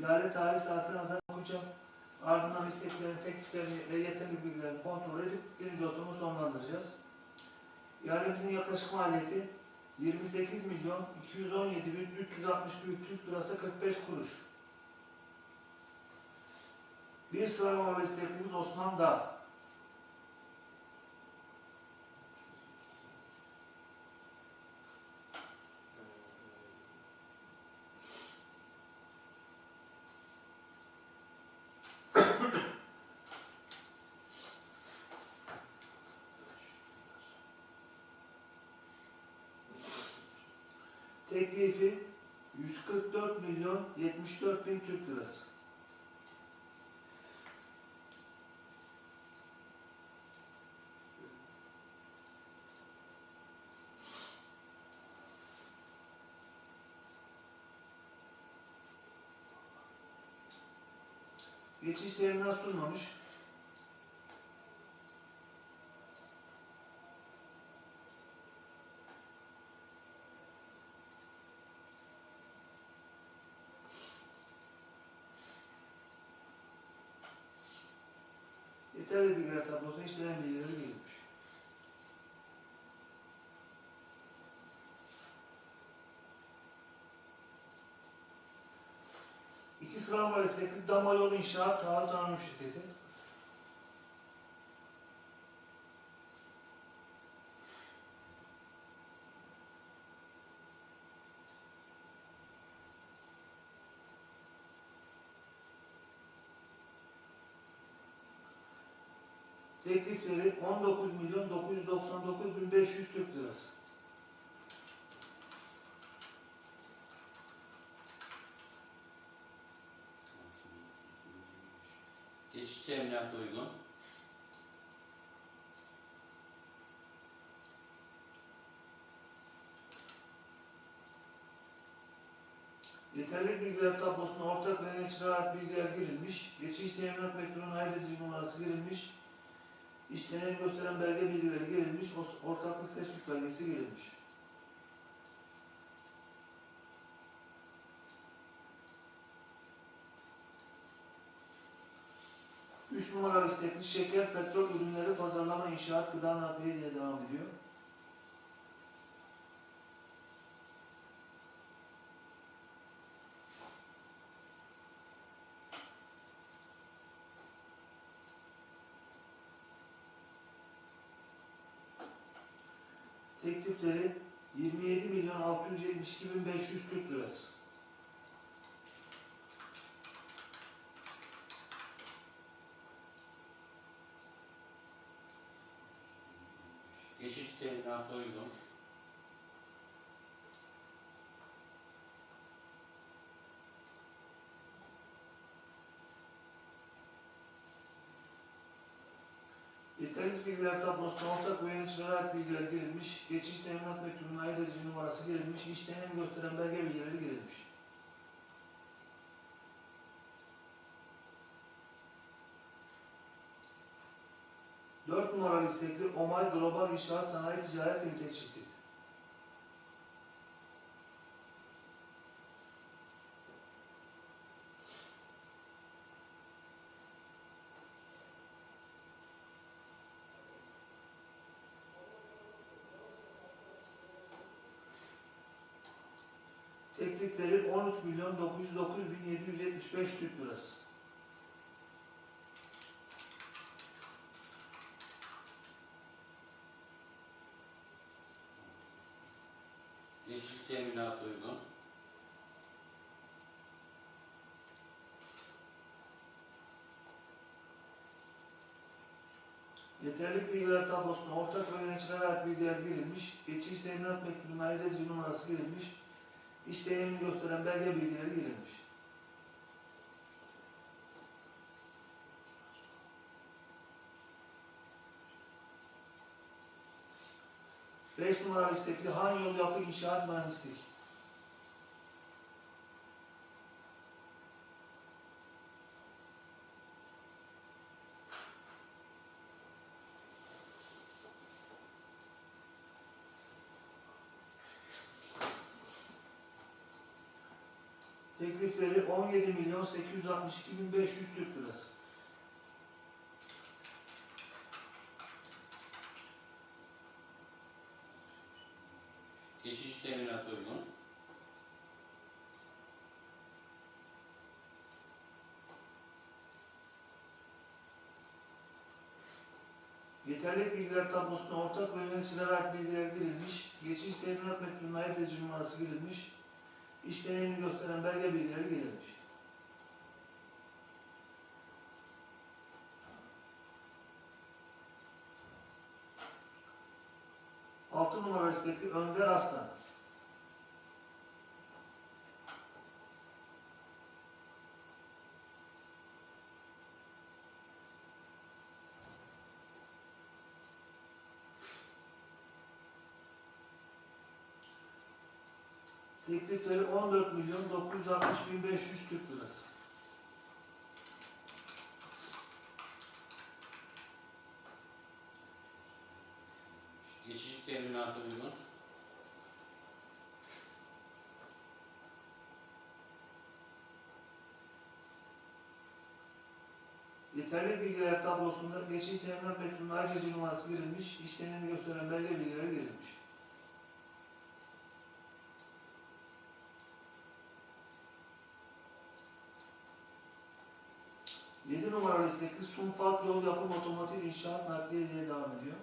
ihale tarih saatine kadar okuyacağım. Ardından isteklerini, tekliflerini ve yeterli bilgilerini kontrol edip birinci oturumu sonlandıracağız. İhalemizin yaklaşık maliyeti 28 milyon 217 bin 361 Türk lirası 45 kuruş. Bir sıralama isteklimiz Osman Dağ. Teklifi 144 milyon 74 bin Türk lirası. Geçiş teminat sunmamış. Yeterli bilgiler tablosuna işlenen bilgileri verilmiş. İki sıralama destekli Dama Yolu İnşaat Taahhüt Anonim Şirketi. Teklifleri 19 milyon 999 bin 500 Türk lirası. Geçiş teminatı uygun. Yeterli bilgiler tablosuna ortak ve yöneticiler ait bilgiler girilmiş. Geçiş teminat mektubunun ayrıcı numarası girilmiş. İşlenen gösteren belge bilgileri girilmiş. Ortaklık tespit belgesi girilmiş. Üç numaralı istekli şeker, petrol ürünleri, pazarlama, inşaat, gıda nakliye diye devam ediyor. Teklifleri 27 milyon 672 bin 500 Türk lirası. Geçiş teminatı uygun. Yeterli bilgiler tablosuna ortak ve yöneticilere ait bilgiler girilmiş. Geçiş teminat mektubunun ayrıcı numarası girilmiş. İşleneni gösteren belge bilgileri girilmiş. Dört numaralı istekli Omay Global İnşaat Sanayi Ticaret Limited şirketi. Teklifleri 13 milyon 909 bin 775 Türk lirası. Geçiş teminatı uygun. Yeterli bilgiler tablosuna ortak ve yöneticilere ait bilgiler girilmiş. Geçiş teminat mektubunun ayrıcı numarası girilmiş. İşleyenini gösteren belge bilgileri girilmiş. Beş numaralı istekli Han Yol Yapı İnşaat Mühendislik. Teklifleri 17 milyon 862 bin 500 Türk lirası. Geçici teminat uygun. Yeterli bilgiler tablosuna ortak ve yöneticilere ait bilgiler girilmiş, geçiş teminat mektubuna ait edici numarası girilmiş, iş deneyimini gösteren belge bilgileri girilmiş. Altı numara istekli Önder Aslan. Teklifleri 14 milyon 960 bin 500 Türk lirası. Geçici teminat uygun. Yeterli bilgiler tablosunda geçiş teminat mektubunun ayrıca numarası girilmiş, iş deneyimini gösteren belge bilgileri girilmiş. Yedi numaralı istekli Sunfat Yol Yapım Otomotiv İnşaat Nakliye diye devam ediyor.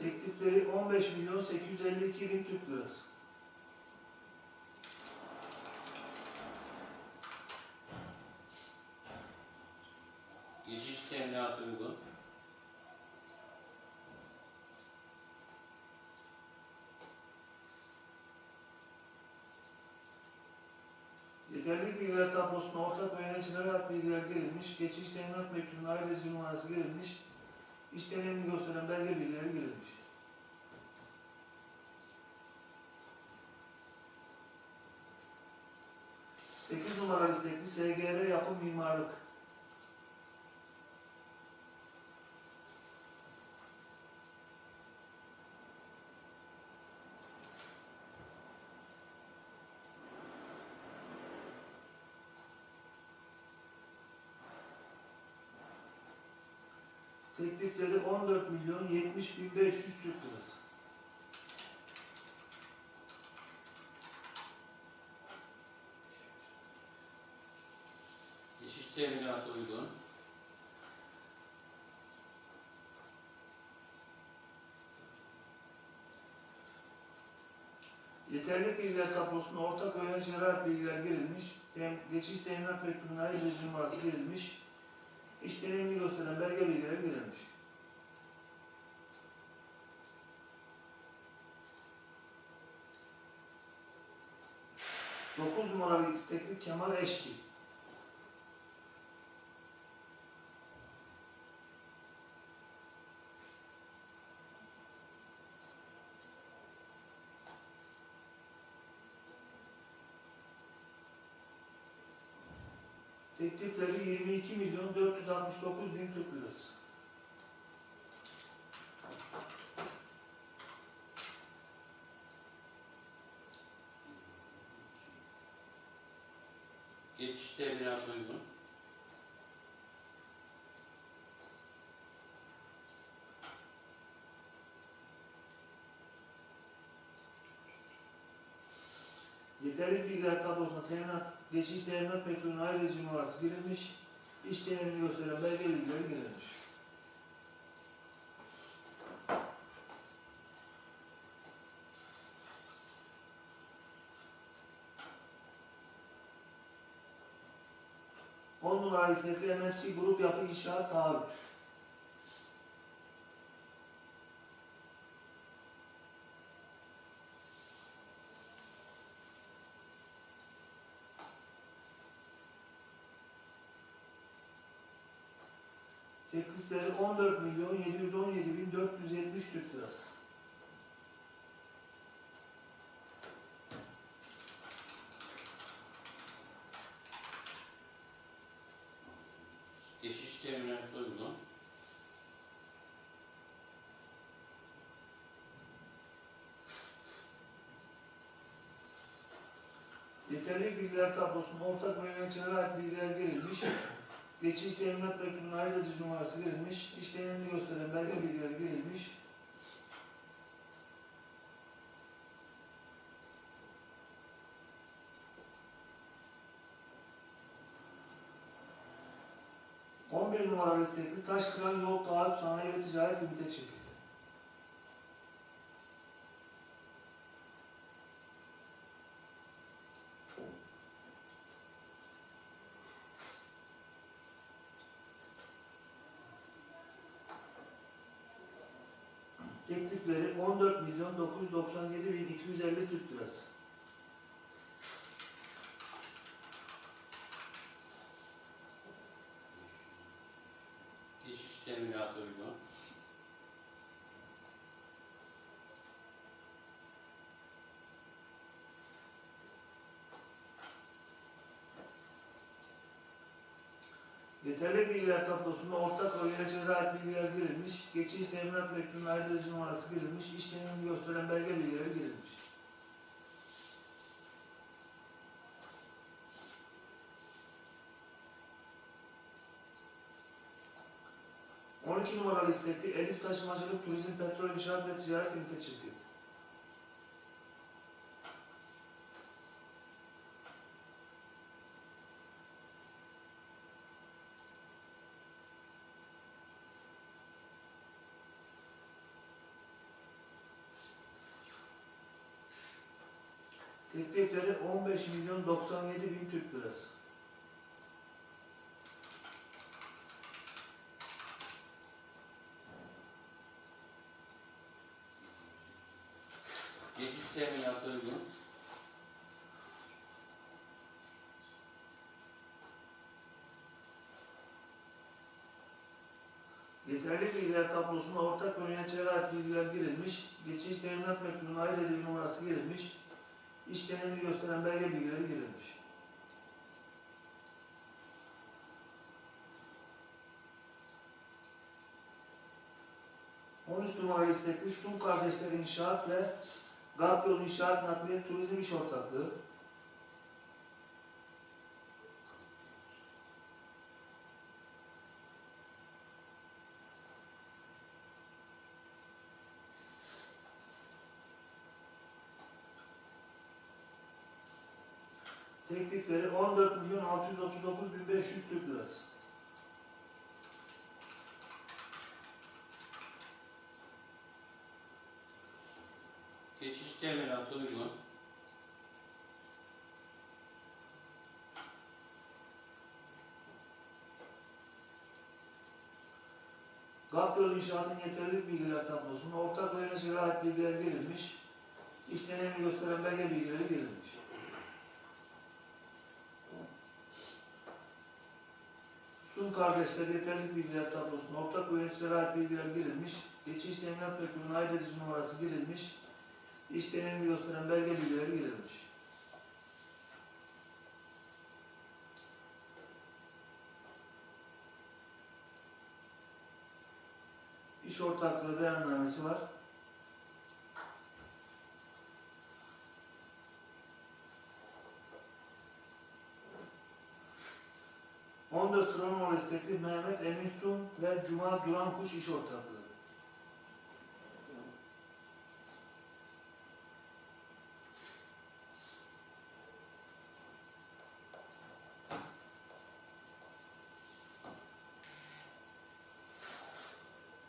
Teklifleri 15 milyon 852 bin Türk lirası. Geçici teminat uygun. Yeterli bilgiler tablosuna ortak yöneticilere ait bilgiler girilmiş, geçiş teminat mektubunun ayrıca numarası girilmiş, iş deneyimini gösteren belge bilgileri girilmiş. Sekiz numaralı istekli SGR Yapım Mimarlık. Teklifleri 14 milyon 70 bin 500 Türk lirası. Geçici teminat uygun. Yeterli bilgiler tablosuna ortak ve ait bilgiler girilmiş, hem geçiş teminat mektubunun ayrıca numarası girilmiş, iş deneyimini gösteren belge bilgileri girilmiş. 9 numaralı istekli Kemal Eşki. Teklifleri 22 milyon 469 bin Türk lirası. Geçici teminat uygun. Yeterli bilgiler tablosuna teminat, geçiş teminat mektubunun ayrıca numarası girilmiş, iş deneyimini gösteren belge bilgileri girilmiş. On numaralı istekli MFC Grup Yapı İnşaat Taahhüt. Türkleri 14 milyon 717 bin 473 Türk lirası. Geçiş teminatı uygun. Yeterli bilgiler tablosunun ortak yöneticilere ait bilgiler verilmiş. Geçici teminat mektubunun ayrı edici numarası girilmiş. İşlemini gösteren belge bilgileri girilmiş. On bir numaralı istekli Taş Kıran Yol Taahhüt Sanayi ve Ticaret Limited Şirketi. Teklifleri 14 milyon 997 bin 250 Türk lirası. Geçici teminat uygun. Yeterli bilgiler tablosunda ortak yöneticilere ait bilgiler girilmiş. Geçici teminat mektubunun ayrı edici numarası girilmiş. İşlemini gösteren belge bilgileri girilmiş. On iki numaralı istekli Elif Taşımacılık Turizm Petrol İnşaat ve Ticaret Limited Şirketi. Teklifleri 15 milyon 97 bin Türk lirası. Geçici teminat uygun. Yeterli bilgiler tablosuna ortak ve yöneticilere ait bilgiler girilmiş. Geçici teminat mektubunun ayrı edici numarası girilmiş. İş gösteren belge bilgileri girilmiş. On üç numaralı istekli Sun Kardeşler İnşaat ve Garp Yolu İnşaat Nakliye Turizm İş Ortaklığı. Teklifleri 14 milyon 639 bin 500 Türk lirası. Geçici teminat uygun. Yolu inşaatın yeterlilik bilgiler tablosuna ortak ve ait bilgiler girilmiş. İş deneyimini gösteren belge bilgileri girilmiş. Sun kardeşler yeterlilik bilgiler tablosuna ortak yöneticilere ait bilgiler girilmiş. Geçiş teminat mektubunun ait edici numarası girilmiş. İş deneyimini gösteren belge bilgileri girilmiş. İş ortaklığı beyannamesi var. On dört Trabzon istekli Mehmet Emin Sun ve Cuma Duran Kuş iş ortaklığı.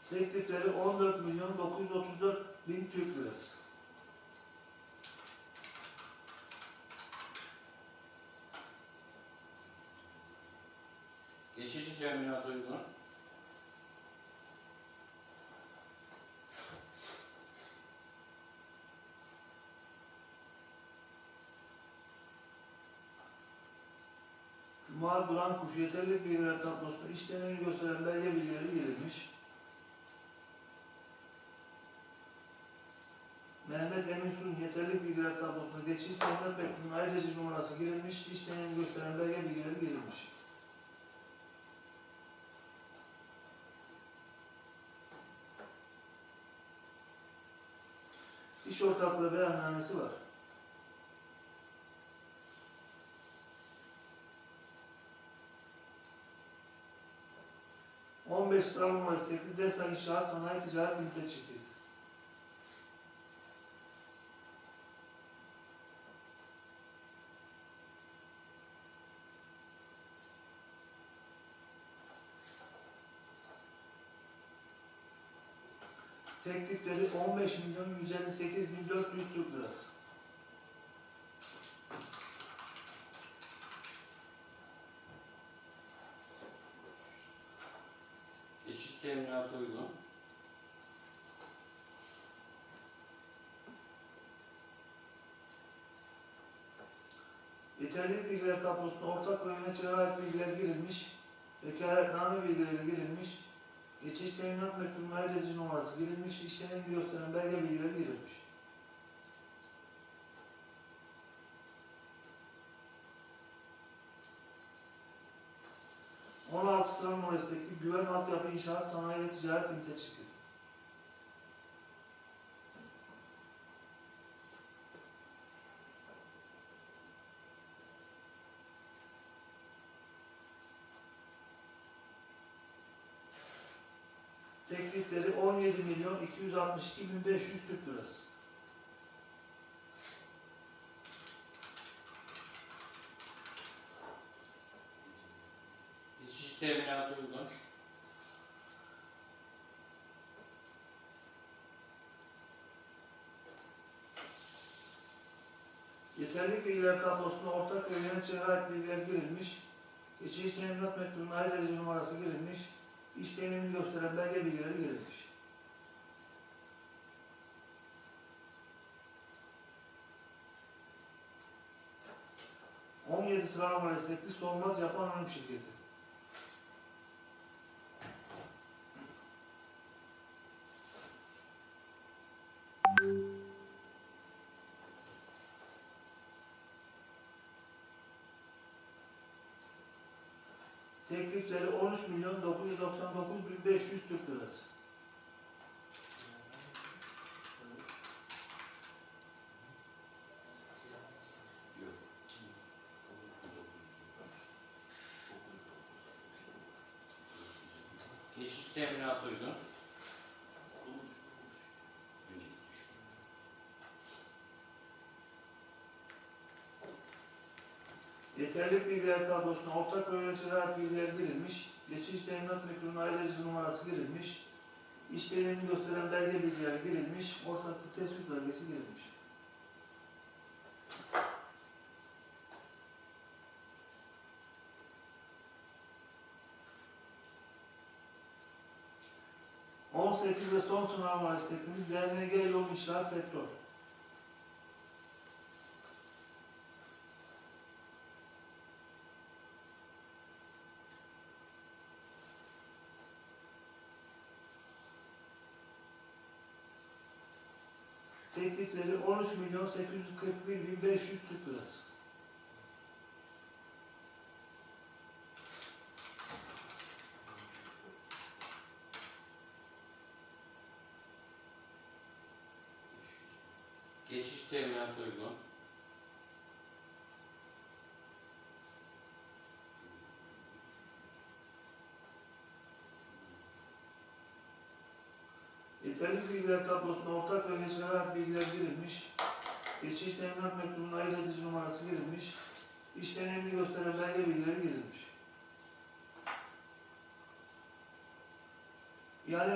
Teklifleri 14 milyon 934 bin Türk lirası. Geçici teminat uygun. Cuma Duran Kuş yeterli bilgiler tablosunda iş deneyimini gösteren belge bilgileri girilmiş. Mehmet Emin Sun yeterli bilgiler tablosunda geçiş teminat mektubunun ayrıca numarası girilmiş, iş deneyimini gösteren belge bilgileri girilmiş. İş ortaklığı beyannamesi var. Beş Travma istekli DESA İnşaat Sanayi Ticaret Limited Şirketi. Teklifleri 15 milyon 158 bin 400 Türk lirası. Geçiş teminatı uygun. Yeterlilik bilgiler tablosuna ortak ve yöneticilere ait bilgiler girilmiş, vekaletname bilgileri girilmiş, geçiş teminat mektubunun ayrıcı numarası girilmiş, işlemini gösteren belge bilgileri girilmiş. On altı sıra numara istekli Güven Altyapı İnşaat Sanayi ve Ticaret Limited Şirketi. Teklifleri 17 milyon 262 bin 500 Türk lirası. Geçiş teminatı uygun. Yeterlilik bilgiler tablosuna ortak ve yöneticilere ait bilgiler girilmiş, geçiş teminat mektubunun ayrıcı numarası girilmiş, iş teminini gösteren belge bilgileri girilmiş. On yedi sıra numara istekli Solmaz Yapan Anonim Şirketi. Teklifleri 13 milyon 999 bin 500 Türk lirası. Geçiş teminatı uygun. Yeterlilik bilgiler tablosuna ortak ve ait bilgiler girilmiş, geçiş teminat mektubunun ayrıcı numarası girilmiş, iş teminini gösteren belge bilgileri girilmiş, ortaklık tespit belgesi girilmiş. On sekiz ve son sınav var istekimiz DNG Yol İnşaat Petrol. Teklifleri 13 milyon 841 bin 500 Türk lirası. Geçiş teminatı uygun. Yeterli bilgiler tablosuna ortak ve ait bilgiler girilmiş, geçiş teminat mektubunun ayırt edici numarası girilmiş, iş deneyimini gösteren belge bilgileri girilmiş. İhale